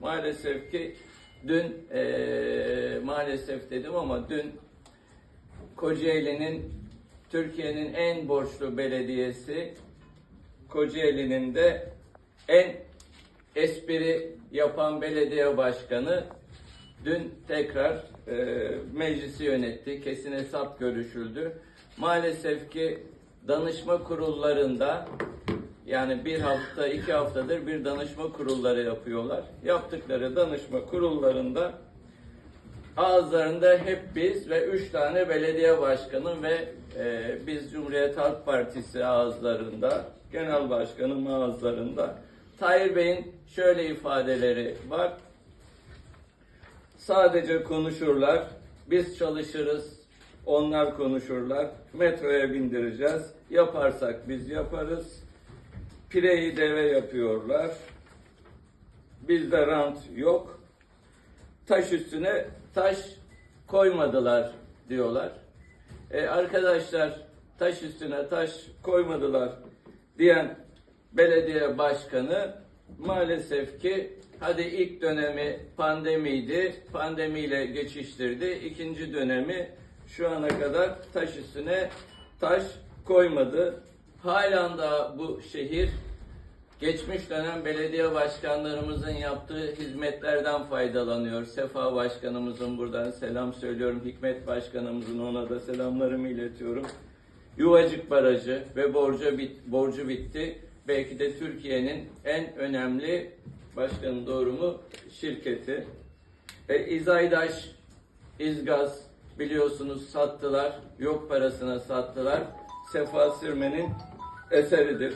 Maalesef ki dün eee, maalesef dedim ama dün Kocaeli'nin Türkiye'nin en borçlu belediyesi Kocaeli'nin de en espri yapan belediye başkanı dün tekrar e, meclisi yönetti. Kesin hesap görüşüldü. Maalesef ki danışma kurullarında yani bir hafta, iki haftadır bir danışma kurulları yapıyorlar. Yaptıkları danışma kurullarında ağızlarında hep biz ve üç tane belediye başkanı ve e, biz Cumhuriyet Halk Partisi ağızlarında, genel başkanım ağızlarında. Tahir Bey'in şöyle ifadeleri var. Sadece konuşurlar, biz çalışırız, onlar konuşurlar. Metroya bindireceğiz, yaparsak biz yaparız. Pireyi deve yapıyorlar. Bizde rant yok taş üstüne taş koymadılar diyorlar. E, arkadaşlar taş üstüne taş koymadılar diyen belediye başkanı maalesef ki hadi ilk dönemi pandemiydi. Pandemiyle geçiştirdi. İkinci dönemi şu ana kadar taş üstüne taş koymadı. Halen daha bu şehir Geçmiş dönem belediye başkanlarımızın yaptığı hizmetlerden faydalanıyor. Sefa Başkanımızın buradan selam söylüyorum. Hikmet Başkanımızın ona da selamlarımı iletiyorum. Yuvacık Barajı ve borcu, bit, borcu bitti. Belki de Türkiye'nin en önemli başkanın doğru mu şirketi. E, İzaydaş, İzgaz biliyorsunuz sattılar. Yok parasına sattılar. Sefa Sürmen'in eseridir.